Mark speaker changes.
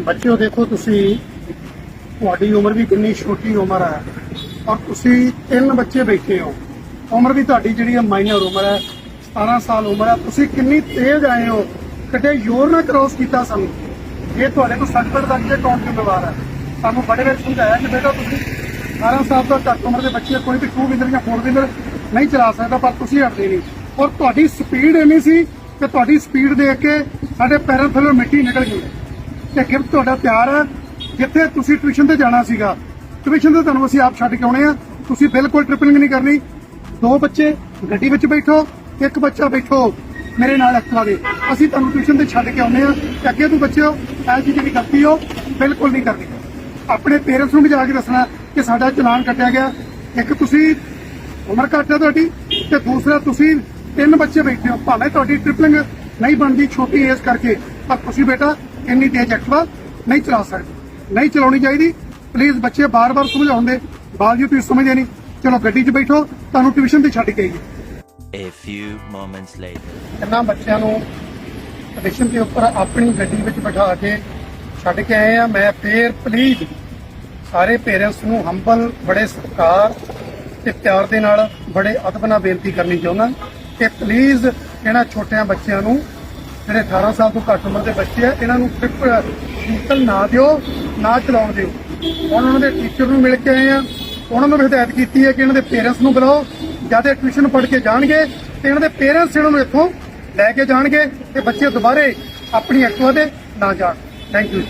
Speaker 1: ਬੱਚਿਓ ਦੇਖੋ ਤੁਸੀਂ, ਤੁਹਾਡੀ ਉਮਰ ਵੀ ਕਿੰਨੀ ਛੋਟੀ ਉਮਰ ਹੈ। ਔਰ ਤੁਸੀਂ ਤਿੰਨ ਬੱਚੇ ਬੈਠੇ ਹੋ। ਉਮਰ ਵੀ ਤੁਹਾਡੀ ਜਿਹੜੀ ਹੈ ਮਾਈਨਰ ਉਮਰ ਹੈ 17 ਸਾਲ ਉਮਰ ਹੈ। ਤੁਸੀਂ ਕਿੰਨੀ ਤੇਜ਼ ਆਏ ਹੋ। ਕਿਤੇ ਯੋਰ ਨਾ ਕ੍ਰੋਸ ਕੀਤਾ ਸਾਨੂੰ। ਇਹ ਤੁਹਾਡੇ ਕੋਲ ਸਰਟੀਫਿਕੇਟ ਦਾ ਕੇ ਕੌਣ ਜ਼ਿੰਮੇਵਾਰ ਹੈ। ਸਾਨੂੰ ਬੜੇ ਵਾਰ ਸਮਝਾਇਆ ਕਿ ਬੇਟਾ ਤੁਸੀਂ 18 ਸਾਲ ਤੋਂ ਘੱਟ ਉਮਰ ਦੇ ਬੱਚੇ ਕੋਈ ਵੀ ਟੂ ਵੀਲਰ ਜਾਂ ਫੋਰ ਵੀਲਰ ਨਹੀਂ ਚਲਾ ਸਕਦਾ, ਪਰ ਤੁਸੀਂ ਹਟਦੇ ਨਹੀਂ। ਔਰ ਤੁਹਾਡੀ ਸਪੀਡ ਇੰਨੀ ਸੀ ਕਿ ਤੁਹਾਡੀ ਸਪੀਡ ਦੇਖ ਕੇ ਸਾਡੇ ਪੈਰਾਂ ਥੱਲੇ ਮਿੱਟੀ ਨਿਕਲ ਗਈ। ਤੇ ਗਿਫਟ ਤੁਹਾਡਾ ਪਿਆਰ ਹੈ, ਜਿੱਥੇ ਤੁਸੀਂ ਟਿਊਸ਼ਨ ਤੇ ਜਾਣਾ ਸੀਗਾ। ਟਿਊਸ਼ਨ ਤੇ ਤੁਹਾਨੂੰ ਅਸੀਂ ਆਪ ਛੱਡ ਕੇ ਆਉਣੇ ਆ। ਤੁਸੀਂ ਬਿਲਕੁਲ ਟ੍ਰਿਪਲਿੰਗ ਨਹੀਂ ਕਰਨੀ। ਦੋ ਬੱਚੇ, ਗੱਡੀ ਵਿੱਚ ਬੈਠੋ, ਇੱਕ ਬੱਚਾ ਬੈਠੋ ਮੇਰੇ ਨਾਲ ਐਕਟਿਵਾ ਦੇ। ਅਸੀਂ ਤੁਹਾਨੂੰ ਟਿਊਸ਼ਨ ਤੇ ਛੱਡ ਕੇ ਆਉਨੇ ਆ। ਤੇ ਅੱਗੇ ਤੋਂ ਬੱਚਿਓ, ਇਹ ਜਿਹੀ ਜਿਹੜੀ ਗਲਤੀ ਹੋ, ਬਿਲਕੁਲ ਨਹੀਂ ਕਰਨੀ। ਆਪਣੇ ਪੇਰੈਂਟਸ ਨੂੰ ਵੀ ਜਾ ਕੇ ਦੱਸਣਾ ਕਿ ਸਾਡਾ ਚਲਾਨ ਕੱਟਿਆ ਗਿਆ। ਇੱਕ ਤੁਸੀਂ, ਉਮਰ ਘੱਟ ਹੈ ਤੁਹਾਡੀ, ਤੇ ਦੂਸਰਾ ਤੁਸੀਂ ਤਿੰਨ ਬੱਚੇ ਬੈਠੇ ਹੋ। ਭਾਵੇਂ ਤੁਹਾਡੀ ਟ੍ਰਿਪਲਿੰਗ ਨਹੀਂ ਬਣਦੀ ਛੋਟੀ ਏਜ ਕਰਕੇ। ਪਰ ਤੁਸੀਂ ਬੇਟਾ ਇੰਨੀ ਤੇਜ਼ ਐਕਟਿਵਾ ਨਹੀਂ ਚਲਾ ਸਕਦੇ। ਨਹੀਂ ਚਲਾਉਣੀ ਚਾਹੀਦੀ। ਪਲੀਜ਼ ਬੱਚੇ ਬਾਰ-ਬਾਰ ਸਮਝਾਉਣ ਦੇ ਬਾਵਜੂਦ ਤੁਸੀਂ ਸਮਝਦੇ ਨਹੀਂ। ਚਲੋ ਗੱਡੀ 'ਚ ਬੈਠੋ ਤੁਹਾਨੂੰ ਟਿਊਸ਼ਨ ਤੇ ਛੱਡ ਕੇ ਆਈਏ।
Speaker 2: A few moments later.
Speaker 1: ਇਹਨਾਂ ਬੱਚਿਆਂ ਨੂੰ ਸਟੇਸ਼ਨ ਦੇ ਉੱਪਰ ਆਪਣੀ ਗੱਡੀ ਵਿੱਚ ਬਿਠਾ ਕੇ ਛੱਡ ਕੇ ਆਏ ਆ ਮੈਂ ਫੇਰ ਪਲੀਜ਼ ਸਾਰੇ ਪੇਰੈਂਟਸ ਨੂੰ ਹੰਬਲ ਬੜੇ ਸਤਿਕਾਰ ਤੇ ਪਿਆਰ ਦੇ ਨਾਲ ਬੜੇ ਅਦਬ ਨਾਲ ਬੇਨਤੀ ਕਰਨੀ ਚਾਹੁੰਦਾ। ਕਿ ਪਲੀਜ਼ ਇਹਨਾਂ ਛੋਟਿਆਂ ਬੱਚਿਆਂ ਨੂੰ ਜਿਹੜੇ 18 ਸਾਲ ਤੋਂ ਘੱਟ ਉਮਰ ਦੇ ਬੱਚੇ ਆ, ਇਹਨਾਂ ਨੂੰ ਵਹੀਕਲ ਨਾ ਦਿਓ, ਨਾ ਚਲਾਉਣ ਦਿਓ। ਹੁਣ ਉਹਨਾਂ ਦੇ ਟੀਚਰ ਨੂੰ ਮਿਲ ਕੇ ਆਏ ਆ। ਉਹਨਾਂ ਨੂੰ ਹਦਾਇਤ ਕੀਤੀ ਹੈ ਕਿ ਇਹਨਾਂ ਦੇ ਪੇਰੈਂਟਸ ਨੂੰ ਬੁਲਾਓ ਜਦ ਇਹ ਟਿਊਸ਼ਨ ਪੜ੍ਹ ਕੇ ਜਾਣਗੇ, ਤੇ ਇਹਨਾਂ ਦੇ ਪੇਰੈਂਟਸ ਇਹਨਾਂ ਨੂੰ ਇੱਥੋਂ ਲੈ ਕੇ ਜਾਣਗੇ, ਤੇ ਬੱਚੇ ਦੁਬਾਰੇ ਆਪਣੀ ਐਕਟਿਵਾ ਤੇ ਨਾ ਜਾਣ। Thank you